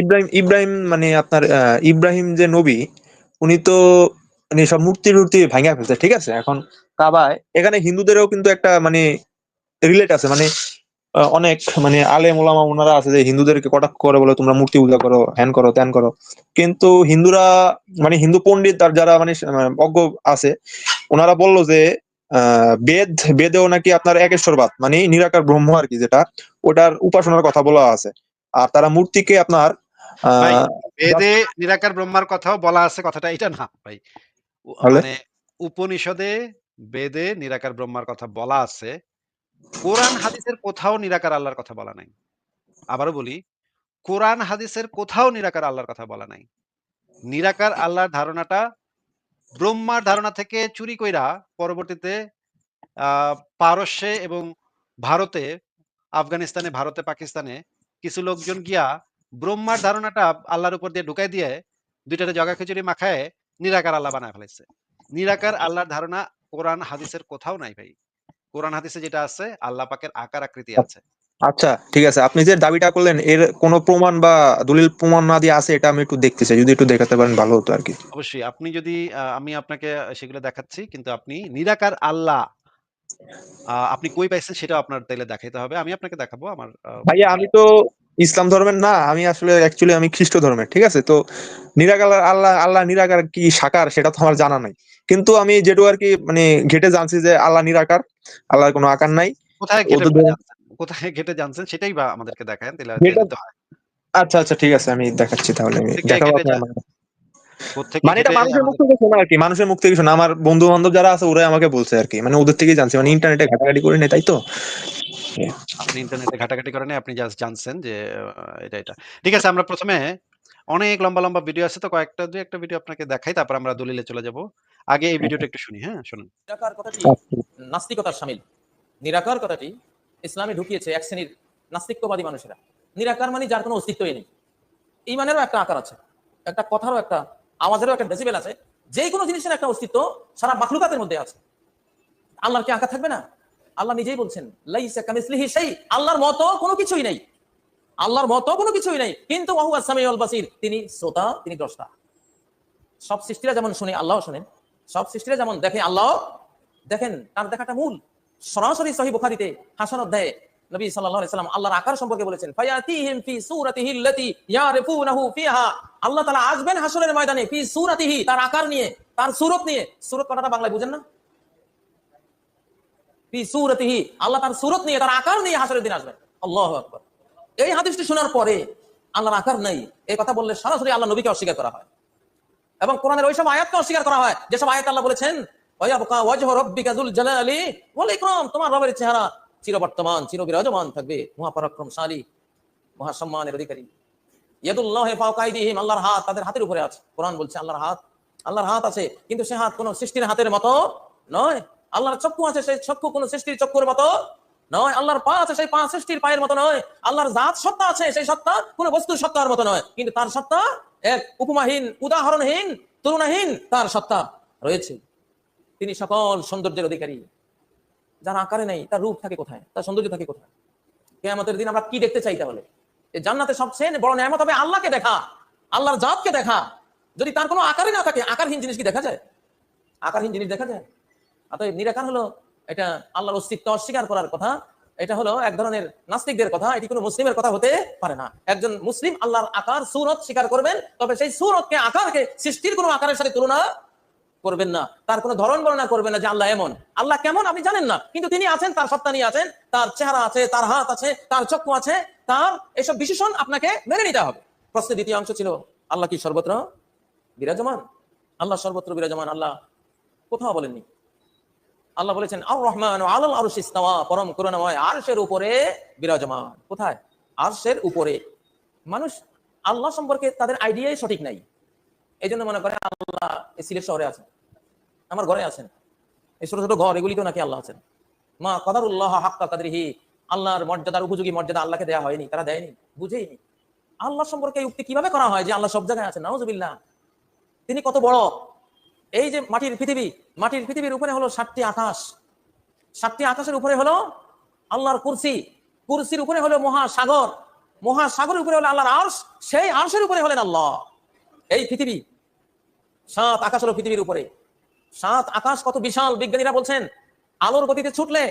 ইব্রাহিম ইব্রাহিম মানে আপনার ইব্রাহিম যে নবী, উনি তো মানে সব মূর্তি টূর্তি ভাঙা ফেলছে, ঠিক আছে? এখন কাবায়, এখানে হিন্দুদেরও কিন্তু একটা মানে রিলেট আছে মানে অনেক মানে আলেম ওলামা ওনারা আছে যে হিন্দুদেরকে কটাক্ষ করে বলে, তোমরা মূর্তি পূজা করো হ্যান করো ত্যান করো। কিন্তু হিন্দুরা মানে হিন্দু পণ্ডিত আর যারা মানে অজ্ঞ আছে ওনারা বলল যে বেদ, বেদেও নাকি আপনার একেশ্বরবাদ মানে নিরাকার ব্রহ্ম আর কি যেটা, ওটার উপাসনার কথা বলা আছে। আর তারা মূর্তিকে আপনার বেদে নিরাকার ব্রহ্মার কথাও বলা আছে কথাটা এটা না ভাই। মানে উপনিষদে বেদে নিরাকার ব্রহ্মার কথা বলা আছে কোরআন হাদিসের কোথাও নিরাকার আল্লাহর কথা বলা নাই। আবারও বলি কোরআন হাদিসের কোথাও নিরাকার আল্লাহর কথা বলা নাই। নিরাকার আল্লাহর ধারণাটা ব্রহ্মার ধারণা থেকে চুরি কইরা পরবর্তীতে আহ পারস্যে এবং ভারতে আফগানিস্তানে ভারতে পাকিস্তানে কিছু লোকজন গিয়া ব্রহ্মার ধারণাটা আল্লাহর উপর দিয়ে ঢুকাই দিয়ে দুইটাতে জগা খিচুড়ি মাখায় নিরাকার আল্লাহ বানায় ফেলাইছে। নিরাকার আল্লাহর ধারণা কোরআন হাদিসের কোথাও নাই ভাই। কোরআন হাদিসে যেটা আছে আল্লাহ পাকের আকার আকৃতি আছে। আচ্ছা ঠিক আছে। আপনি যে দাবিটা করলেন এর কোনো প্রমাণ বা দলিল প্রমাণ না দিয়ে আছে এটা আমি একটু দেখতে চাই যদি একটু দেখাতে পারেন ভালো হতো আর কি। অবশ্যই। আপনি যদি আমি আপনাকে সেগুলো দেখাচ্ছি কিন্তু আপনি নিরাকার আল্লাহ আপনি কই পাইছেন সেটাও আপনার তাইলে দেখাইতে হবে। আমি আপনাকে দেখাবো আমার ভাইয়া আমি তো ইসলাম ধর্মের না আমি আসলে অ্যাকচুয়ালি আমি খ্রিস্ট ধর্মের ঠিক আছে? তো নিরাকার আল্লাহ আল্লাহ নিরাকার কি সাকার সেটা তো আমার জানা নাই। কিন্তু আমি যেটু আর কি মানে ঘেটে জানছি যে আল্লাহ নিরাকার আল্লাহর কোনো আকার নাই। কোথায় কোথায় ঘেটে জানছেন? সেটাই বা আমাদেরকে দেখায় তাহলে। আচ্ছা আচ্ছা ঠিক আছে আমি দেখাচ্ছি তাহলে আমি দেখাবো ঘেটে আপনার যা- কোত্থেকে মানে এটা মানুষের মুখ থেকে শোনা আর কি মানুষের মুখ থেকে শোনা। আমার বন্ধু বান্ধব যারা আছে ওরাই আমাকে বলছে আর কি। মানে ওদের থেকেই জানছি মানে ইন্টারনেটে ঘাটাঘাটি করে নেই তাই তো? আপনি ইন্টারনেটে ঘাটাঘাটি করেন আপনি জাস্ট জানছেন যে এটা এটা। ঠিক আছে আমরা প্রথমে অনেক লম্বা লম্বা ভিডিও আছে তো কয়েকটা দুই একটা ভিডিও আপনাকে দেখাই তারপর আমরা দলিলে চলে যাব। আগে এই ভিডিওটা একটু শুনি হ্যাঁ শুনুন। নিরাকার কথাটি আচ্ছা। নাস্তিকতার সামিল। নিরাকার কথাটি ইসলামে ঢুকিয়েছে এক শ্রেণির নাস্তিকবাদী মানুষেরা। নিরাকার মানে যার কোনো অস্তিত্বই নেই। ইমানেরও একটা আকার আছে একটা কথারও একটা আওয়াজেরও একটা ডেসিবেল আছে যে কোনো জিনিসের একটা অস্তিত্ব সারা মাখলুকাতের মধ্যে আছে। আল্লাহর কি আঁকা থাকবে না? আল্লাহ নিজেই বলছেন সেই আল্লাহর মতো কোনো কিছুই নেই। আল্লাহর মতো কোনো কিছুই নেই। কিন্তু তিনি শ্রোতা, তিনি দ্রষ্টা। সব সৃষ্টিরা যেমন শুনে আল্লাহ শোনেন। সব সৃষ্টিরা যেমন দেখে আল্লাহ দেখেন। তার দেখাটা মূল। সরাসরি সহি বুখারীতে হাসান অধ্যায়ে নবী সাল্লাল্লাহু আলাইহি সাল্লাম আল্লাহর আকার সম্পর্কে বলেছেন, ফায়াতিহিম ফি সূরাতিহি আল্লাতী ফিহা। আল্লাহ তাআলা আসবেন হাসরের ময়দানে ফি সূরাতিহি, তার আকার নিয়ে, তার সূরত নিয়ে। সূরত কথাটা বাংলায় বুঝেন না? ফি সূরাতিহি, আল্লাহ তার সূরত নিয়ে, তার আকার নিয়ে হাসরের দিন আসবেন। আল্লাহু আকবার। এই হাদিসটি শোনার পরে আল্লাহর আকার নাই, এই কথা বললে সরাসরি আল্লাহ নবীকে অস্বীকার করা হয়। এবং কোরআনের ওইসব আয়াতকে অস্বীকার করা হয়। যেসব আয়াত আল্লাহ বলেছেন তোমার রবের চেহারা চিরবর্তমান, চিরবিরাজমান থাকবে মহাপরাক্রমশালী, মহাসম্মানের অধিকারী। ইয়াদুল্লাহি ফাওকা আইদিহিম আল্লাহর হাত তাদের হাতের উপরে আছে। কোরআন বলছে, আল্লাহর হাত আল্লাহর হাত আছে, কিন্তু সে হাত কোনো সৃষ্টির হাতের মতো নয়। আল্লাহর চক্ষু আছে, সেই চক্ষু কোনো সৃষ্টির চক্ষুর মতো নয়। আল্লাহর পা আছে, সেই পা সৃষ্টির পায়ের মতো নয়। আল্লাহর জাত সত্তা আছে, সেই সত্তা কোন বস্তুর সত্তার মতো নয়। কিন্তু তার সত্তা এক উপমাহীন, উদাহরণহীন, তুলনাহীন তার সত্তা রয়েছে। তিনি সকল সৌন্দর্যের অধিকারী। যার আকারে নেই, তার রূপ থাকে কোথায়? তার সৌন্দর্য থাকে কোথায়? কেয়ামতের দিন আমরা কি দেখতে চাই তাহলে? জান্নাতে সবচেয়ে বড় নিয়ামত হবে আল্লাহকে দেখা, আল্লাহর জাতকে দেখা। যদি তার কোনো আকারই না থাকে, আকারহীন জিনিস কি দেখা যায়? আকারহীন জিনিস দেখা যায়? অতএব নিরাকার হলো এটা আল্লাহর অস্তিত্ব অস্বীকার করার কথা। এটা হলো এক ধরনের নাস্তিকদের কথা, এটি কোনো মুসলিমের কথা হতে পারে না। একজন মুসলিম আল্লাহর আকার, সুরত স্বীকার করবেন, তবে সেই সুরতকে, আকারকে সৃষ্টির কোনো আকারের সাথে তুলনা করবেন না। তার কোনো ধরন বর্ণনা করবেন না যে আল্লাহ এমন। আল্লাহ কেমন আপনি জানেন না। কিন্তু তিনি আছেন, তার সত্তা নিয়ে আছেন, তার চেহারা আছে, তার হাত আছে, তার চক্ষু আছে, তার এসব বিশেষণ আপনাকে মেনে নিতে হবে। প্রশ্নের দ্বিতীয় অংশ ছিল, আল্লাহ কি সর্বত্র বিরাজমান? আল্লাহ সর্বত্র বিরাজমান, আল্লাহ কোথাও বলেননি। আল্লাহ বলেছেন আর রহমান আলাল আরশ ইস্তাওয়া পরম করুণাময় আরশের উপরে বিরাজমান। কোথায়? আরশের উপরে। মানুষ আল্লাহ সম্পর্কে তাদের আইডিয়াই সঠিক নাই। এই জন্য মনে করে আল্লাহ এই সিলেট শহরে আছেন। আমার ঘরে আছেন। এই ছোট ছোট ঘর, এগুলিতেও নাকি আল্লাহ আছেন। মা কদারুল্লাহ হাক্কা কাদরিহি, আল্লাহর মর্যাদার উপযোগী মর্যাদা আল্লাহকে দেওয়া হয়নি, তারা দেয়নি, বুঝেইনি। আল্লাহ সম্পর্কে উক্তি কীভাবে করা হয় যে আল্লাহ সব জায়গায় আছেন? নাউজুবিল্লাহ। তিনি কত বড়? এই যে মাটির পৃথিবী, মাটির পৃথিবীর উপরে হলো সাতটি আকাশ। সাতটি আকাশের উপরে হলো আল্লাহর কুরসি। কুরসির উপরে হলো মহাসাগর। মহাসাগরের উপরে হলে আল্লাহর আর্শ। সেই আর্শের উপরে হলেন আল্লাহ। এই পৃথিবী, সাত আকাশ হলো পৃথিবীর উপরে। সাত আকাশ কত বিশাল, বিজ্ঞানীরা বলছেন, আলোর গতিতে ছুটলে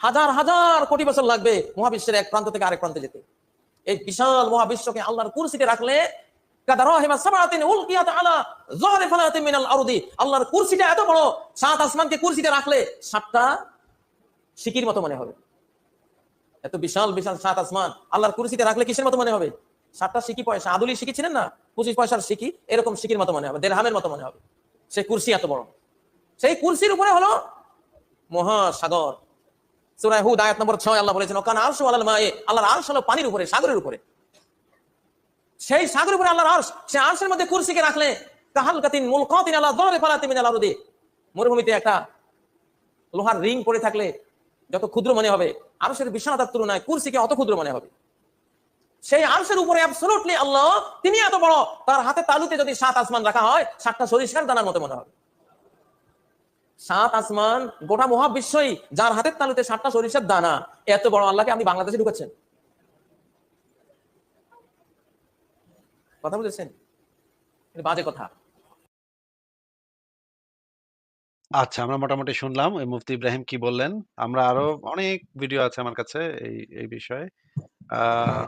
হাজার হাজার কোটি বছর লাগবে মহাবিশ্বের এক প্রান্ত থেকে আরেক প্রান্তে যেতে। এই বিশাল মহাবিশ্বকে আল্লাহর কুরসিতে রাখলে আল্লাহর কুরসিটা এত বড়, সাত আসমানকে কুরসিতে রাখলে সাতটা সিকির মতো মনে হবে। এত বিশাল বিশাল সাত আসমান, আল্লাহর কুরসিতে রাখলে কিসের মতো মনে হবে? সাতটা সিকি পয়সা, আদুলি সিকি না? পঁচিশ পয়সার সিকি, এরকম সিকির মতো মনে হবে দেড়হামের মতো মনে হবে। সেই কুরসি এত বড়। সেই কুরসির উপরে হলো মহাসাগর। সূরা হুদ, আয়াত নম্বর 6 আল্লাহ বলেছেন, ওকান আরশু আলাল মায়ে আল্লাহর আরশ হলো পানির উপরে, সাগরের উপরে। সেই সাগরের উপরে আল্লাহর আরশ সেই আরশের মধ্যে কুরসিকে রাখলে, কাহালকাতিন মুলকাতিন আলা দহরে ফালাতি মিনাল আরদি। মরুভূমিতে একটা লোহার রিং পড়ে থাকলে যত ক্ষুদ্র মনে হবে, আরশের বিশালতার তুলনায় কুরসিকে অত ক্ষুদ্র মনে হবে। সেই আরশের উপরে অ্যাবসলিউটলি আল্লাহ তিনি এত বড় তার হাতে তালুতে যদি সাত আসমান রাখা হয় সাতটা সরিষার দানার মতো মনে হবে। সাত আসমান গোটা মহাবিশ্বই যার হাতের তালুতে সাতটা সরিষার দানা এত বড় আল্লাহকে আপনি বাংলাদেশে ঢুকাচ্ছেন কথা বুঝেছেন? বাজে কথা। আচ্ছা আমরা মোটামুটি শুনলাম ওই মুফতি ইব্রাহিম কি বললেন? আমরা আরও অনেক ভিডিও আছে আমার কাছে এই এই বিষয়ে। আহ,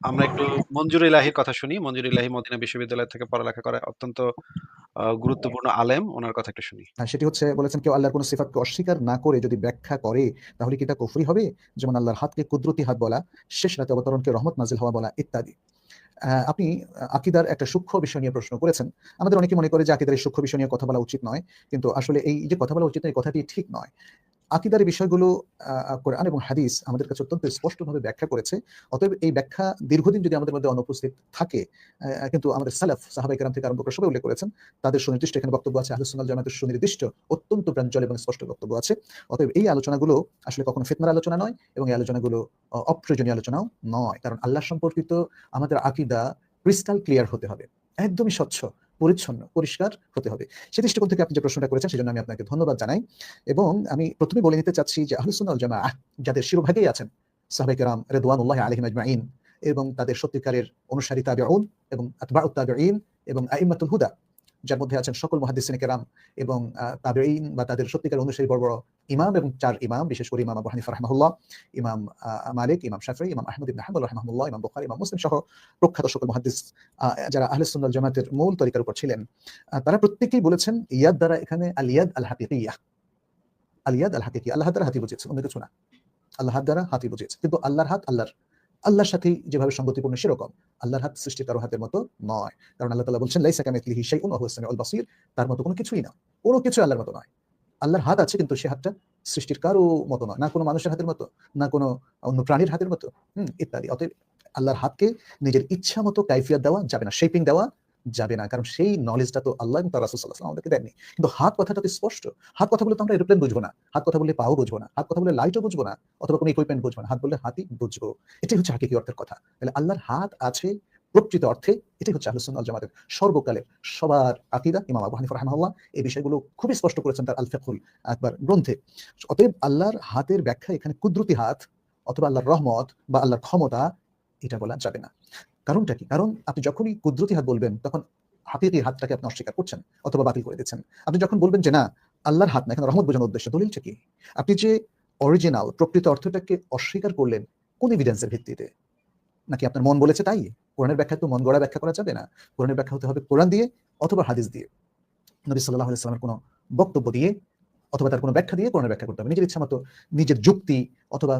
আমরা একটু মঞ্জুর ইলাহির কথা শুনি। মঞ্জুর ইলাহি মদিনা বিশ্ববিদ্যালয় থেকে পড়ালেখা করে অত্যন্ত গুরুত্বপূর্ণ আলেম। ওনার কথা একটু শুনি। হ্যাঁ, সেটি হচ্ছে বলেছেন কেউ আল্লাহর কোনো সিফাতকে অস্বীকার না করে যদি ব্যাখ্যা করে তাহলে কি এটা কুফরি হবে? যেমন আল্লাহর হাতকে কুদরতি হাত বলা শেষ রাতে অবতরণকে রহমত নাজিল হওয়া বলা ইত্যাদি। আপনি আকিদার একটা সূক্ষ্ম বিষয় নিয়ে প্রশ্ন করেছেন। আমাদের অনেকে মনে করে যে আকিদার এই সূক্ষ্ম বিষয় নিয়ে কথা বলা উচিত নয়। কিন্তু আসলে এই যে কথা বলা উচিত নয় এই কথাটি ঠিক নয়। আকিদার বিষয়গুলো কোরআন এবং হাদিস আমাদের কাছে অত্যন্ত স্পষ্টভাবে ব্যাখ্যা করেছে। অতএব এই ব্যাখ্যা দীর্ঘদিন যদি আমাদের মধ্যে অনুপস্থিত থাকে কিন্তু আমাদের সালাফ সাহাবাই কেরাম থেকে আরম্ভ করে সবাই উল্লেখ করেছেন, তাদের সুনির্দিষ্ট এখানে বক্তব্য আছে আহলুসুন্নাল জামাতের সুনির্দিষ্ট, অত্যন্ত প্রাঞ্জল এবং স্পষ্ট বক্তব্য আছে। অতএব এই আলোচনাগুলো আসলে কখনো ফিতনার আলোচনা নয় এবং এই আলোচনাগুলো অপ্রয়োজনীয় আলোচনাও নয়। কারণ আল্লাহ সম্পর্কিত আমাদের আকিদা ক্রিস্টাল ক্লিয়ার হতে হবে। একদমই স্বচ্ছ। পরিচ্ছন্ন, পরিষ্কার হতে হবে। সে দৃষ্টিকোণ থেকে আপনি যে প্রশ্নটা করেছেন, সেজন্য আমি আপনাকে ধন্যবাদ জানাই। এবং আমি প্রথমে বলে নিতে চাচ্ছি যে আহলুসুন্নাল জামা যাদের শিরোভাগেই আছেন সাহাবাই রাম রেদওয়ানুল্লাহ আলহিম আজমাইন এবং তাদের সত্যিকারের অনুসারী তাবে এবং আতবা উত্তাবে এবং আইমাতুল হুদা যার মধ্যে আছেন সকল মুহাদ্দিসিন কেরাম এবং আহ, তাবেঈন বা তাদের সত্যিকার অনুসারী বড় বড় ইমাম এবং চার ইমাম বিশেষ করে ইমাম আবু হানিফা রাহমাহুল্লাহ ইমাম মালিক ইমাম শাফি ইমাম আহমদ ইবনে হাম্বল রাহমাহুল্লাহ ইমাম বুখারী ইমাম মুসলিম সহ প্রখ্যাত সকল মুহাদ্দিস আহ, যারা আহলে সুন্নাত জামাতের মূল তরিকার উপর ছিলেন। তারা প্রত্যেকেই বলেছেন ইয়াদ দ্বারা এখানে আল ইয়াদ আল হাকিকিয়া আল ইয়াদ আল হাকিকি আল্লাহ দ্বারা হাতি বুঝেছে অন্য কিছু না। আল্লাহ দ্বারা হাতি বুঝেছে কিন্তু আল্লাহর হাত আল্লাহর। আল্লাহর সাথেই যেভাবে সঙ্গতিপূর্ণ, সেরকম। আল্লাহর হাত সৃষ্টি কারও হাতের মতো নয়। কারণ আল্লাহ তালা বলছেন, লাইসা কামিথলিহি শাইউন উন হুয়াস অল বাসির। তার মতো কোনো কিছুই না। কোনো কিছু আল্লাহর মতো নয়। আল্লাহর হাত আছে, কিন্তু সে হাতটা সৃষ্টির কারও মতো নয়। না কোনো মানুষের হাতের মতো, না কোনো অন্য প্রাণীর হাতের মতো। হম, ইত্যাদি। অতএব আল্লাহর হাতকে নিজের ইচ্ছা মতো কাইফিয়াত দেওয়া যাবে না। শেপিং দেওয়া যাবে না। কারণ সেই নলেজটা তো আল্লাহ এবং তার আলাইহি আমাদেরকে দেননি। কিন্তু হাত কথাটা তো স্পষ্ট। হাত কথা বলে তো আমরা এরোপ্লেন বুঝব না। হাত কথা বলে পাও বুঝব না। হাত কথা বলে লাইটও বুঝব না। অথবা কোনো ইকুইপমেন্ট বুঝব না। হাত বললে হাতই বুঝব। এটাই হচ্ছে হাকিকি অর্থের কথা। তাহলে আল্লাহর হাত আছে প্রকৃত অর্থে। এটাই হচ্ছে আহলুস সুন্নাহ জামাতের সর্বকালের সবার আকিদা। ইমাম আবু হানিফা রাহমাহুল্লাহ এই বিষয়গুলো খুবই স্পষ্ট করেছেন তার আল ফিকহুল আকবার গ্রন্থে। অতএব আল্লাহর হাতের ব্যাখ্যা এখানে কুদরতি হাত অথবা আল্লাহর রহমত বা আল্লাহর ক্ষমতা এটা বলা যাবে না। কারণটা কি? কারণ আপনি যখনই কুদরতি হাত বলবেন, তখন হাতিকি হাতটাকে আপনি অস্বীকার করছেন অথবা বাতিল করে দিচ্ছেন। আপনি যখন বলবেন যে, না, আল্লাহর হাত না, এখানে রহমত বোঝানোর উদ্দেশ্য, দলিলটা কি? আপনি যে অরিজিনাল প্রকৃত অর্থটাকে অস্বীকার করলেন, কোন এভিডেন্সের ভিত্তিতে? নাকি আপনার মন বলেছে তাই? কোরআনের ব্যাখ্যা তো মন গড়া ব্যাখ্যা করা যাবে না। কোরআনের ব্যাখ্যা হতে হবে কোরআন দিয়ে অথবা হাদিস দিয়ে। নবী সাল্লাহ আলাইস্লামের কোনো বক্তব্য দিয়ে অথবা তার কোনো ব্যাখ্যা দিয়ে কোরআনের ব্যাখ্যা করতে হবে। নিজের ইচ্ছা মতো নিজের যুক্তি অথবা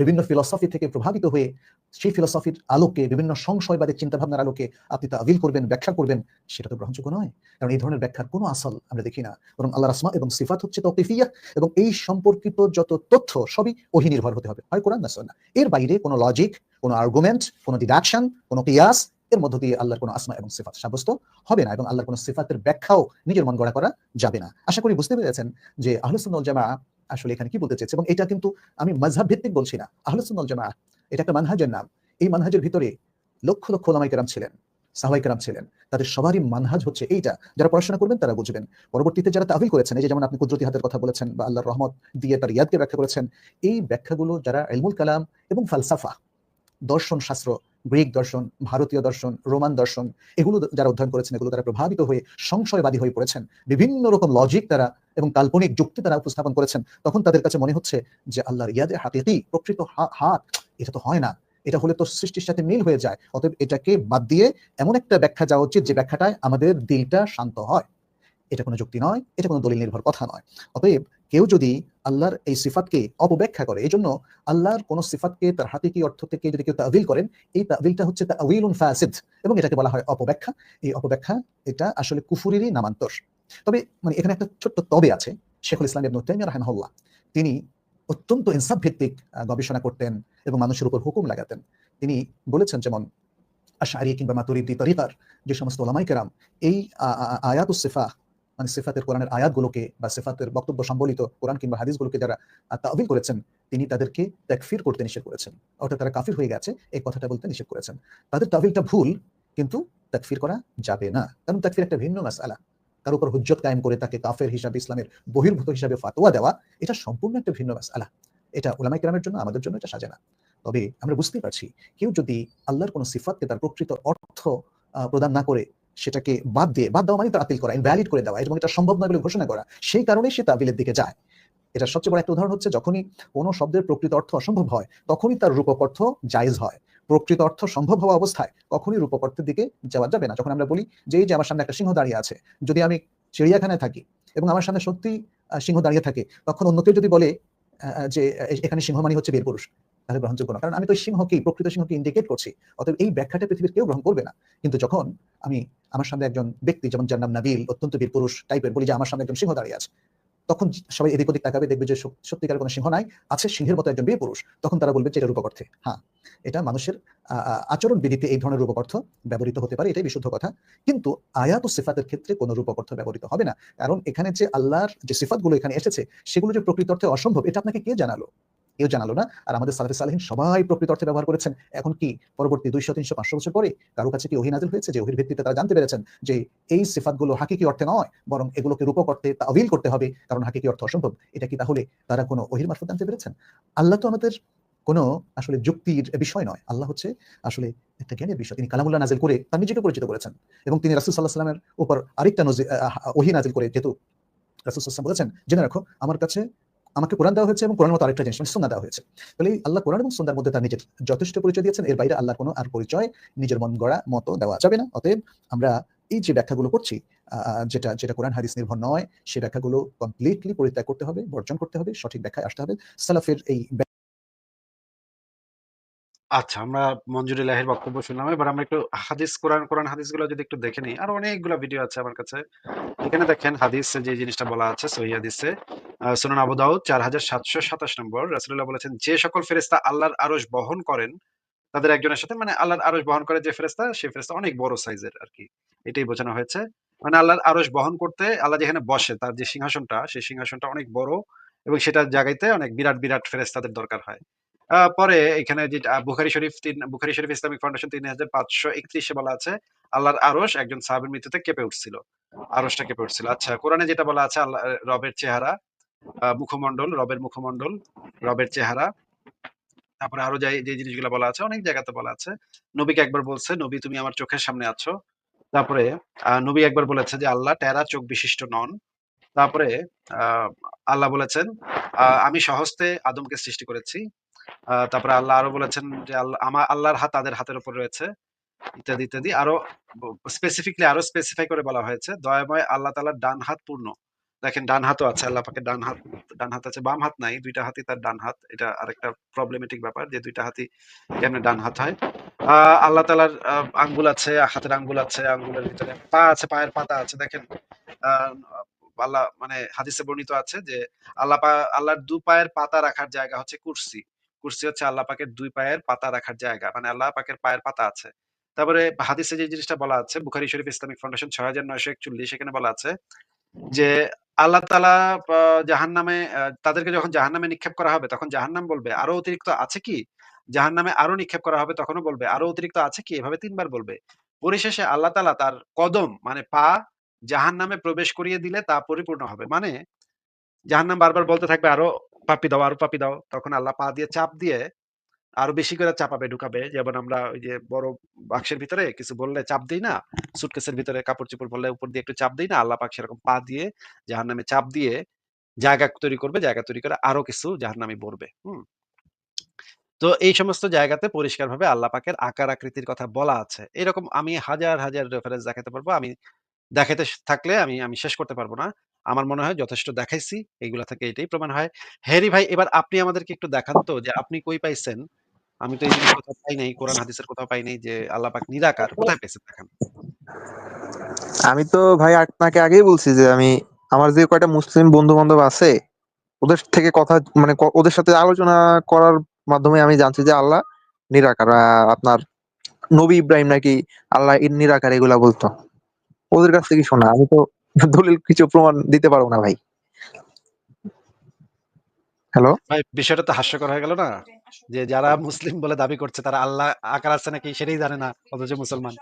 বিভিন্ন ফিলসফি থেকে প্রভাবিত হয়ে সেই ফিলসফির আলোকে, বিভিন্ন সংশয়বাদের চিন্তাভাবনার আলোকে আপনি তা আবিল করবেন, ব্যাখ্যা করবেন, সেটা তো গ্রহণযোগ্য নয়। কারণ এই ধরনের ব্যাখ্যার কোনো আসল আমরা দেখি না। বরং আল্লাহ রাসমা এবং সিফাত হচ্ছে তৌকিফিয়া এবং এই সম্পর্কিত যত তথ্য সবই ওহি নির্ভর হতে হবে। হয় কোরআন না এর বাইরে কোনো লজিক কোনো আর্গুমেন্ট কোনো ডিডাকশন কোনো কিয়াস এর মধ্য দিয়ে আল্লাহর কোনো আসমা এবং সিফাত সাব্যস্ত হবে না এবং আল্লাহর কোনো সিফাতের ব্যাখ্যাও নিজের মন গড়া করা যাবে না। আশা করি বুঝতে পেরেছেন যে আহলুসুন্নাল জামা আসলে এখানে কি বলতে চেয়েছে এবং এটা কিন্তু আমি মাযহাব ভিত্তিক বলছি না। আহলুসুন্নাল জামা এটা একটা মানহাজের নাম। এই মানহাজের ভিতরে লক্ষ লক্ষ ওলামাই কেরাম ছিলেন সাহাবাই কেরাম ছিলেন। তাদের সবারই মানহাজ হচ্ছে এইটা। যারা পড়াশোনা করবেন তারা বুঝবেন। পরবর্তীতে যারা তাবিল করেছেন, এই যেমন আপনি কুদরতি হাতের কথা বলেছেন বা আল্লাহর রহমত দিয়ে তার ইয়াদকে ব্যাখ্যা করেছেন, এই ব্যাখ্যাগুলো যারা এলমুল কালাম এবং ফালসাফা, দর্শন শাস্ত্র গ্রিক দর্শন, ভারতীয় দর্শন, রোমান দর্শন, এগুলো যারা অধ্যয়ন করেছেন, এগুলো তারা প্রভাবিত হয়ে সংশয়বাদী হয়ে পড়েছেন। বিভিন্ন রকম লজিক তারা এবং কাল্পনিক যুক্তি তারা উপস্থাপন করেছেন। তখন তাদের কাছে মনে হচ্ছে যে আল্লাহর ইয়াদে হাকিকি প্রকৃত হাত, এটা তো হয় না। এটা হলে তো সৃষ্টির সাথে মিল হয়ে যায়। অতএব এটাকে বাদ দিয়ে এমন একটা ব্যাখ্যা যাওয়া উচিত যে ব্যাখ্যাটায় আমাদের দিলটা শান্ত হয়। এটা কোনো যুক্তি নয়, এটা কোনো দলিল নির্ভর কথা নয়। অতএব কেউ যদি আল্লাহর এই সিফাতকে অপব্যাখ্যা করে এই জন্য আল্লাহর কোন সিফাতকে, তার হাকিকি অর্থ থেকে যদি কেউ তাবিল করেন, এই তাবিলটা হচ্ছে ফাসিদ এবং এটাকে বলা হয় অপব্যাখ্যা। এই অপব্যাখ্যা, এটা আসলে কুফুরিরই নামান্তর। তবে মানে এখানে একটা ছোট্ট তবে আছে, শেখুল ইসলাম ইবনু তাইমিয়া রাহিমাহুল্লাহ। তিনি অত্যন্ত ইনসাফ ভিত্তিক গবেষণা করতেন এবং মানুষের উপর হুকুম লাগাতেন। তিনি বলেছেন যেমন আশারি কিংবা মাতুরিদি তরিকার যে সমস্ত ওলামাই কেরাম, এই আয়াত সিফা মানে সিফাতের কোরআনের আয়াতগুলোকে বা সিফাতের বক্তব্য সম্বলিত কোরআন কিংবা হাদিসগুলোকে যারা তাবিল করেছেন, তিনি তাদেরকে তাকফির করতে নিষেধ করেছেন। অর্থাৎ তারা কাফির হয়ে গেছে, এই কথাটা বলতে নিষেধ করেছেন। তাদের তাবিলটা ভুল, কিন্তু তাকফির করা যাবে না। কারণ তাকফির একটা ভিন্ন মাসআলা। তার উপর হুজ্জত কায়েম করে তাকে কাফের হিসাবে, ইসলামের বহির্ভূত হিসাবে ফাতোয়া দেওয়া, এটা সম্পূর্ণ একটা ভিন্ন মাসআলা। এটা ওলামাই কেরামের জন্য, আমাদের জন্য এটা সাজে না তবে আমরা বুঝতেই পারছি, কেউ যদি আল্লাহর কোনো সিফাতকে তার প্রকৃত অর্থ প্রদান না করে সেটাকে বাদ দিয়ে, বাদ দেওয়া মানে তাতিল করা ইনভ্যালিড করে দেওয়া, এবং এটা সম্ভব নয় বলে ঘোষণা করা। সেই কারণে সে তাবিলের দিকে যায়। এটা সবচেয়ে বড় একটা উদাহরণ হচ্ছে যখনই কোনো শব্দের প্রকৃত অর্থ অসম্ভব হয়, তখনই তার রূপক অর্থ জায়েজ হয়। প্রকৃত অর্থ সম্ভব হওয়া অবস্থায় কখনই রূপক অর্থের দিকে যাওয়া যাবে না। যখন আমরা বলি যে এই যে আমার সামনে একটা সিংহ দাঁড়িয়ে আছে, যদি আমি চিড়িয়াখানায় থাকি এবং আমার সামনে সত্যি সিংহ দাঁড়িয়ে থাকে, তখন অন্য কেউ যদি বলে যে এখানে সিংহ মানে হচ্ছে বীর পুরুষ তাহলে গ্রহণযোগ্য না কারণ আমি তো সিংহকেই, প্রকৃত সিংহকে ইন্ডিকেট করছি। অতএব এই ব্যাখ্যাটা পৃথিবীর কেউ গ্রহণ করবে না। কিন্তু যখন আমি আমার সামনে একজন ব্যক্তি, যেমন যার নাম নাবিল, অত্যন্ত বীর পুরুষ টাইপের বলি যে আমার সামনে একজন সিংহ দাঁড়িয়ে আছে, তখন সবাই এদিক ওদিক তাকাবে, দেখবে যে সত্যিকার কোনো সিংহ নাই, আছে সিংহের মতো একজন বীর পুরুষ। তখন তারা বলবে যে এটা রূপক হ্যাঁ এটা মানুষের আচরণ বিধিতে এই ধরনের রূপক অর্থ ব্যবহৃত হতে পারে, এটাই বিশুদ্ধ কথা। কিন্তু আয়াত ও সিফাতের ক্ষেত্রে কোনো রূপক অর্থ ব্যবহৃত হবে না। কারণ এখানে যে আল্লাহর যে সিফাতগুলো এখানে এসেছে, সেগুলো যে প্রকৃত অর্থে অসম্ভব, এটা আপনাকে কে জানালো? কেউ জানালো না। আর আমাদের সালাফে সালেহিন সবাই প্রকৃত অর্থে ব্যবহার করেছেন। এখন কি পরবর্তী দুইশো, তিনশো, পাঁচশো বছর পরে কারও কাছে কি ওহি নাজিল হয়েছে? যে ওহির ভিত্তিতে তারা জানতে পেরেছেন যে এই সিফাতগুলো হাকিকি অর্থে নয়, বরং এগুলোকে রূপক অর্থে তাবিল করতে হবে, কারণ হাকিকি অর্থ অসম্ভব। এটা কি তাহলে তারা কোনো ওহির মারফত জানতে পেরেছেন? আল্লাহ তো আমাদের কোনো আসলে যুক্তির বিষয় নয়। আল্লাহ হচ্ছে আসলে একটা জ্ঞানের বিষয়। তিনি কালামুল্লাহ নাজিল করে তার নিজেকে পরিচিত করেছেন। এবং তিনি রাসুল সাল্লাহ সাল্লামের উপর আরেকটা ওহি নাজিল করে, যেহেতু রাসুল সাল্লাম বলেছেন, জেনে রাখো, আমার কাছে আমাকে কোরআন দেওয়া হয়েছে এবং কোরআন মতো আরেকটা জিনিস মানে দেওয়া হয়েছে। তাহলে আল্লাহ কোরআন এবং সুন্নার মধ্যে তার নিজের যথেষ্ট পরিচয় দিয়েছেন। এর বাইরে আল্লাহ কোনো আর পরিচয় নিজের মন গড়া মতো দেওয়া যাবে না। অতএব আমরা এই যে ব্যাখ্যাগুলো করছি যেটা যেটা কোরআন হাদিস নির্ভর নয় সেই ব্যাখ্যাগুলো কমপ্লিটলি পরিত্যাগ করতে হবে, বর্জন করতে হবে, সঠিক ব্যাখ্যায় আসতে হবে। সালাফের এই আচ্ছা আমরা মঞ্জুরি লাহির বক্তব্য শুনলাম। এবার আমরা একটু হাদিস, কোরআন কোরআন হাদিসগুলো যদি একটু দেখে নিই। আর অনেকগুলো ভিডিও আছে আমার কাছে। এখানে দেখেন হাদিস, যে জিনিসটা বলা আছে, সহি হাদিসে। সুনান আবু দাউদ, চার হাজার সাতশো সাতাশ নম্বর। রাসুল্লাহ বলেছেন, যে সকল ফেরেস্তা আল্লাহর আরশ বহন করেন, তাদের একজনের সাথে মানে আল্লাহর আরশ বহন করে যে ফেরেস্তা সেই ফেরেস্তা অনেক বড় সাইজের আর কি এটাই বোঝানো হয়েছে। মানে আল্লাহর আরশ বহন করতে আল্লাহ যেখানে বসে, তার যে সিংহাসনটা, সেই সিংহাসনটা অনেক বড় এবং সেটা জায়গাতে অনেক বিরাট বিরাট ফেরেস্তাদের দরকার হয়। পরে এখানে যে বুখারি শরীফ তিন, বুখারী শরীফ ইসলামিক ফাউন্ডেশন তিন হাজার পাঁচশো একত্রিশে বলা আছে, আল্লাহর আরশ একজন সাহাবের মৃত্যুতে কেঁপে উঠছিল। আরশটা কেঁপে উঠছিল। আচ্ছা কোরআনে যেটা বলা আছে, আল্লাহ, রবের চেহারা মুখমণ্ডল, রবের মুখমণ্ডল, রবের চেহারা। তারপরে আরও যাই যে জিনিসগুলো বলা আছে, অনেক জায়গাতে বলা আছে। নবীকে একবার বলছে, নবী, তুমি আমার চোখের সামনে আছো। তারপরে নবী একবার বলেছে যে, আল্লাহ টেরা চোখ বিশিষ্ট নন। তারপরে আল্লাহ বলেছেন আমি সহস্তে আদমকে সৃষ্টি করেছি। তারপরে আল্লাহ আরও বলেছেন যে, আল্লাহ আমার আল্লাহর হাত তাদের হাতের উপর রয়েছে। ইত্যাদি ইত্যাদি। আরও, স্পেসিফিকলি আরও স্পেসিফাই করে বলা হয়েছে, দয়াময় আল্লাহ তাআলার ডান হাত পূর্ণ। দেখেন ডান হাতও আছে আল্লাহ পাকে ডান হাত ডান হাত আছে বাম হাত নাই দুইটা হাতই তার ডান হাত। এটা আরেকটা প্রবলেমেটিক ব্যাপার যে দুইটা হাতই কেমনে ডান হাত হয়। আহ, আল্লাহ তালার আঙ্গুল আছে হাতের আঙ্গুল আছে আঙ্গুলের ভিতরে পা আছে পায়ের পাতা আছে দেখেন। আল্লাহ মানে হাদিসে বর্ণিত আছে যে আল্লাহ আল্লাহর দু পায়ের পাতা রাখার জায়গা হচ্ছে কুরসি। কুরসি হচ্ছে আল্লাহ পাকের দুই পায়ের পাতা রাখার জায়গা মানে আল্লাহ পাকের পায়ের পাতা আছে। তারপরে হাদিসে যে জিনিসটা বলা আছে বুখারী শরীফ ইসলামিক ফাউন্ডেশন ছয় হাজার নয়শো একচল্লিশ এখানে বলা আছে যে আল্লাহ তালা জাহান নামে তাদেরকে যখন জাহান নামে নিক্ষেপ করা হবে, তখন জাহান্নাম বলবে, আরও অতিরিক্ত আছে কি? জাহান নামে আরও নিক্ষেপ করা হবে, তখনও বলবে, আরও অতিরিক্ত আছে কি? এভাবে তিনবার বলবে। পরিশেষে আল্লাহ তালা তার কদম মানে পা জাহান নামে প্রবেশ করিয়ে দিলে তা পরিপূর্ণ হবে। মানে জাহান্নাম বারবার বলতে থাকবে, আরও পাপি দাও, আরও পাপি দাও। তখন আল্লাহ পা দিয়ে চাপ দিয়ে আরও বেশি করে চাপাবে, ঢুকাবে। যেমন আমরা ওই যে বড় বাক্সের ভিতরে কিছু বললে চাপ দেই না? সুটকেসের ভিতরে কাপড়-চোপড় পড়লে উপর দিয়ে একটু চাপ দেই না? আল্লাহ পাক সেরকম পা দিয়ে জাহান্নামে চাপ দিয়ে জায়গা তৈরি করবে। জায়গা তৈরি করে আরও কিছু জাহান্নামী ভরবে। হুম? তো এই সমস্ত জায়গাতে পরিষ্কারভাবে আল্লাহ পাকের আকার আকৃতির কথা বলা আছে। এরকম আমি হাজার, হাজার রেফারেন্স দেখাতে পারব। আমি দেখাতে থাকলে আমি আমি শেষ করতে পারব না। আমার মনে হয় যথেষ্ট দেখাইছি। এগুলা থেকে এটাই প্রমাণ হয়। হ্যারি ভাই এবার আপনি আমাদেরকে একটু দেখান তো যে আপনি কই পাইছেন? আমি তো এই জিনিস কোথাও পাই নাই। কোরআন হাদিসের কোথাও পাই নাই যে আল্লাহ পাক নিরাকার। কোথায় পেয়েছেন দেখান? আমি তো ভাই আপনাকে আগেই বলছি যে আমি আমার যে কয়টা মুসলিম বন্ধু-বান্ধব আছে ওদের থেকে কথা মানে ওদের সাথে আলোচনা করার মাধ্যমে আমি জানছি যে আল্লাহ নিরাকার। আ আপনার নবী ইব্রাহিম নাকি আল্লাহ নিরাকার এগুলা বলতো। ওদের কাছ থেকে শোনা। আমি তো দলিল কিছু প্রমাণ দিতে পারব না ভাই। হ্যালো? ভাই বিষয়টা তো হাস্যকর হয়ে গেল না? যে যারা মুসলিম বলে দাবি করছে তারা আল্লাহ আকার আছে নাকি সেটাই জানে না। অথচ মুসলমান।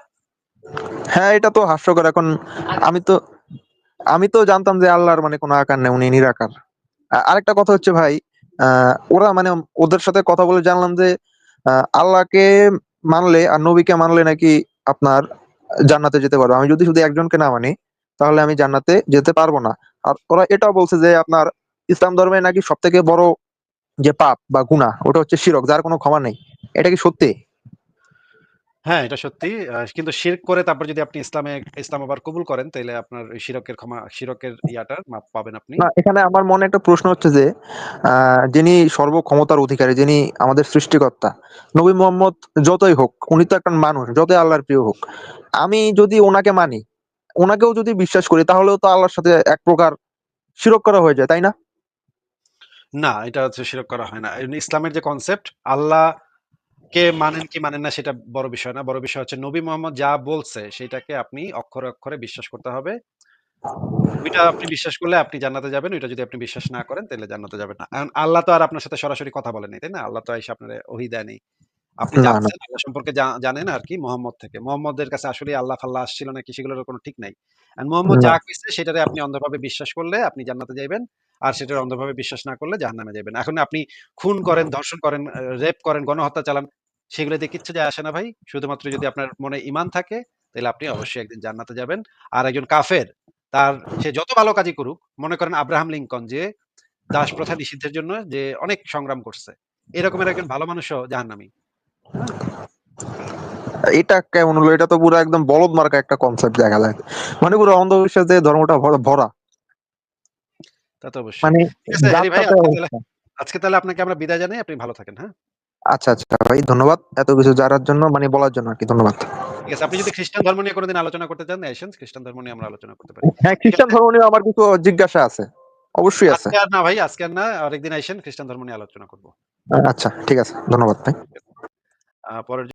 হ্যাঁ, এটা তো হাস্যকর। এখন আমি তো আমি তো জানতাম যে আল্লাহর মানে কোনো আকার নেই, উনি নিরাকার। আরেকটা কথা হচ্ছে ভাই, ওরা মানে ওদের সাথে কথা বলে জানলাম যে আল্লাহকে মানলে আর নবীকে মানলে নাকি আপনার জান্নাতে যেতে পারবে। আমি যদি শুধু একজনকে না মানি তাহলে আমি জান্নাতে যেতে পারব না। আর ওরা এটাও বলছে যে আপনার ইসলাম ধর্মে নাকি সব থেকে বড় যে পাপ বা গুনাহ ওটা হচ্ছে শিরক যার কোনো ক্ষমা নেই। এটা কি সত্যি? হ্যাঁ, এটা সত্যি। কিন্তু শিরক করে তারপর যদি আপনি ইসলামে ইসলাম আবার কবুল করেন তাইলে আপনার শিরকের ক্ষমা শিরকের ইয়াটার মাপ পাবেন আপনি। না, এখানে আমার মনে একটা প্রশ্ন হচ্ছে যে যিনি সর্বক্ষমতার অধিকারী, যিনি আমাদের সৃষ্টিকর্তা, নবী মোহাম্মদ যতই হোক, উনি তো একটা মানুষ, যতই আল্লাহর প্রিয় হোক। আমি যদি ওনাকে মানি, ওনাকেও যদি বিশ্বাস করি তাহলেও তো আল্লাহর সাথে এক প্রকার শিরক করা হয়ে যায়, তাই না? না, এটা হচ্ছে শিরক করা হয় না। ইসলামের যে কনসেপ্ট আল্লাহকে মানেন কি মানেন না সেটা বড় বিষয় না। বড় বিষয় হচ্ছে নবী মোহাম্মদ যা বলছে সেটাকে আপনি অক্ষরে, অক্ষরে বিশ্বাস করতে হবে। ওইটা আপনি বিশ্বাস করলে আপনি জান্নাতে যাবেন। ওইটা যদি আপনি বিশ্বাস না করেন তাইলে জান্নাতে যাবেন না। এখন আল্লাহ তো আর আপনার সাথে সরাসরি কথা বলে নাই, তাই না? আল্লাহ তো আইসা আপনারে ওহী দেয় নাই। আপনি। জানছেন আল্লাহ সম্পর্কে জানেন আরকি মোহাম্মদ থেকে। মোহাম্মদের কাছে আসলে আল্লাহ-ফাল্লাহ আসছিল নাকি সেগুলোর কোনো ঠিক নাই। আর মোহাম্মদ যা কইছে সেটারে আপনি অন্ধভাবে বিশ্বাস করলে আপনি জান্নাতে যাইবেন। আর সেটার অন্ধভাবে বিশ্বাস না করলে জাহান্নামে যাবেন এখন আপনি খুন করেন, ধর্ষণ করেন, রেপ করেন, গণহত্যা চালান। সেগুলো দিয়ে কিচ্ছু যায় আসে না ভাই। শুধুমাত্র যদি আপনার মনে ইমান থাকে তাহলে আপনি অবশ্যই একদিন জান্নাতে যাবেন। আর একজন কাফের তার সে যত ভালো কাজই করুক, মনে করেন আব্রাহাম লিংকন যে দাস প্রথা নিষিদ্ধের জন্য যে অনেক সংগ্রাম করছে। এরকমের একজন ভালো মানুষও জাহান্নামী। এটা কেমন হলো? এটা তো পুরো একদম বলদ মার্কা একটা কনসেপ্ট দেখা যায়। মানে পুরো অন্ধবিশ্বাস দিয়ে ধর্মটা ভরা। তা তো অবশ্যই। মানে আজকে তাহলে আপনাকে আমরা বিদায় জানাই। আপনি ভালো থাকেন, হ্যাঁ? আচ্ছা, আচ্ছা ভাই ধন্যবাদ। এত কিছু জানার জন্য মানে বলার জন্য আরকি ধন্যবাদ। ঠিক আছে। আপনি যদি খ্রিস্টান ধর্ম নিয়ে কোনোদিন আলোচনা করতে চান, এসেন খ্রিস্টান ধর্ম নিয়ে আমরা আলোচনা করতে পারি। হ্যাঁ, খ্রিস্টান ধর্ম নিয়ে আমার কিছু জিজ্ঞাসা আছে। অবশ্যই আছে। আজকে আর না ভাই, আজকে আর না। আরেকদিন আইসেন খ্রিস্টান ধর্ম নিয়ে আলোচনা করব। আচ্ছা, ঠিক আছে। ধন্যবাদ ভাই। পরের